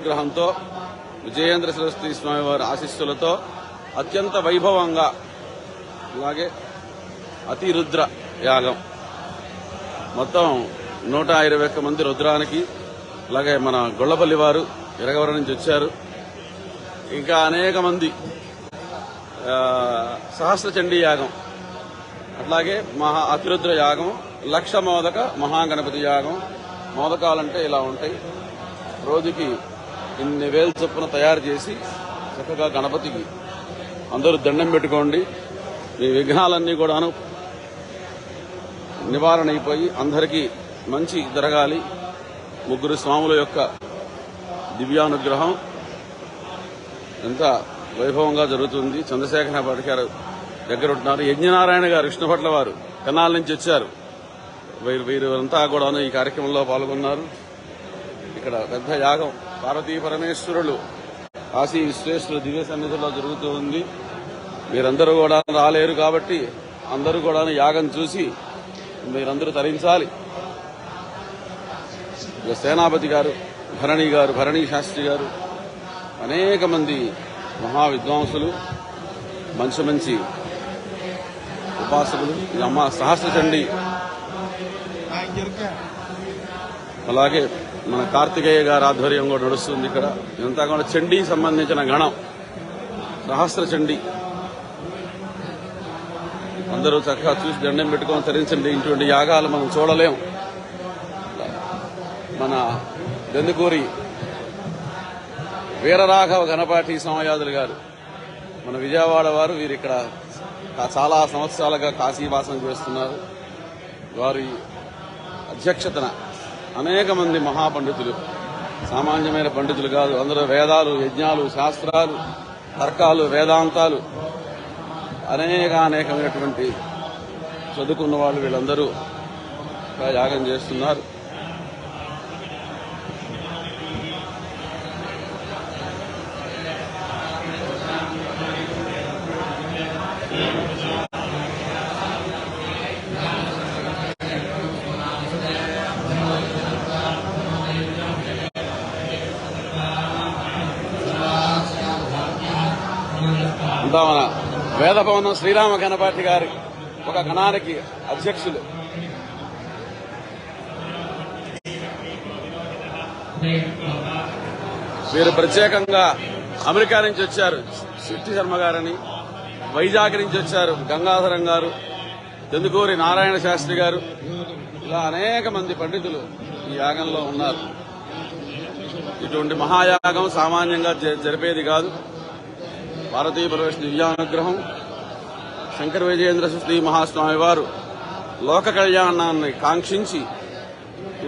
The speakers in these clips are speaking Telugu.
అనుగ్రహంతో విజయేంద్ర సరస్వతి స్వామి వారి ఆశీస్సులతో అత్యంత వైభవంగా అలాగే అతిరుద్ర యాగం. మొత్తం నూట ఇరవై ఒక్క మంది రుద్రానికి అలాగే మన గొల్లపల్లి వారు ఇరగవరం నుంచి వచ్చారు. ఇంకా అనేక మంది సహస్ర చండీ యాగం అట్లాగే మహా అతిరుద్ర యాగం లక్ష మోదక మహాగణపతి యాగం మోదకాలంటే ఇలా ఉంటాయి. రోజుకి ఇన్ని వేలు చొప్పున తయారు చేసి చక్కగా గణపతికి అందరూ దండం పెట్టుకోండి. మీ విఘ్నాలన్నీ కూడాను నివారణ అయిపోయి అందరికీ మంచి జరగాలి. ముగ్గురు స్వాముల యొక్క దివ్యానుగ్రహం ఎంత వైభవంగా జరుగుతుంది. చంద్రశేఖర భట్ గారు దగ్గర ఉంటున్నారు. యజ్ఞనారాయణ గారు విష్ణుభట్ల వారు కన్నాల నుంచి వచ్చారు. వీరు వీరంతా కూడాను ఈ కార్యక్రమంలో పాల్గొన్నారు. ఇక్కడ పెద్ద యాగం పార్వతీ పరమేశ్వరులు. కాశీ విశ్వేశ్వరుల దివ్య సన్నిధిలో జరుగుతూ ఉంది. మీరందరూ కూడా రాలేరు కాబట్టి అందరూ కూడా యాగం చూసి మీరందరూ తరించాలి. సేనాపతి గారు భరణి గారు భరణి శాస్త్రి గారు అనేక మంది మహా విద్వాంసులు మంచి మంచి ఉపాసకులు అమ్మ సహస్ర చండి అలాగే మన కార్తికేయ గారి ఆధ్వర్యం కూడా నడుస్తుంది ఇక్కడ. ఇదంతా కూడా చండీ సంబంధించిన గణం. సహస్ర చండీ. అందరూ చక్కగా చూసి దండం పెట్టుకొని తరించండి. ఇటువంటి యాగాలు మనం చూడలేం. మన దందుకూరి వీరరాఘవ గణపాటి సోమయాజులు గారు. మన విజయవాడ వారు వీరు ఇక్కడ చాలా సంవత్సరాలుగా కాశీవాసం చేస్తున్నారు. వారి అధ్యక్షతన అనేక మంది మహాపండితులు. సామాన్యమైన పండితులు కాదు అందరూ వేదాలు యజ్ఞాలు శాస్త్రాలు తర్కాలు వేదాంతాలు. అనేక అనేకమైనటువంటి చదువుకున్న వాళ్ళు వీళ్ళందరూ యాగం చేస్తున్నారు. అంతా వేదభవనం శ్రీరామ గణపాటి గారి ఒక గణానికి అధ్యక్షులు. వీరు ప్రత్యేకంగా అమెరికా నుంచి వచ్చారు. శక్తి శర్మ గారని వైజాగ్ నుంచి వచ్చారు గంగాధరం గారు చందుకూరి నారాయణ శాస్త్రి గారు. ఇలా అనేక మంది పండితులు ఈ యాగంలో ఉన్నారు. ఇటువంటి మహాయాగం సామాన్యంగా జ- జరిపేది కాదు. భారతీయ ప్రవేశ దివ్యానుగ్రహం శంకర విజయేంద్ర శ్రీ మహాస్వామి వారు లోక కళ్యాణాన్ని కాంక్షించి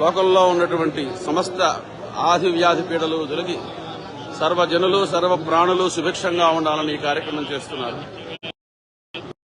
లోకంలో ఉన్నటువంటి సమస్త ఆది వ్యాధి పీడలు తొలగి సర్వజనులు సర్వ ప్రాణులు సుభిక్షంగా ఉండాలని ఈ కార్యక్రమం చేస్తున్నారు.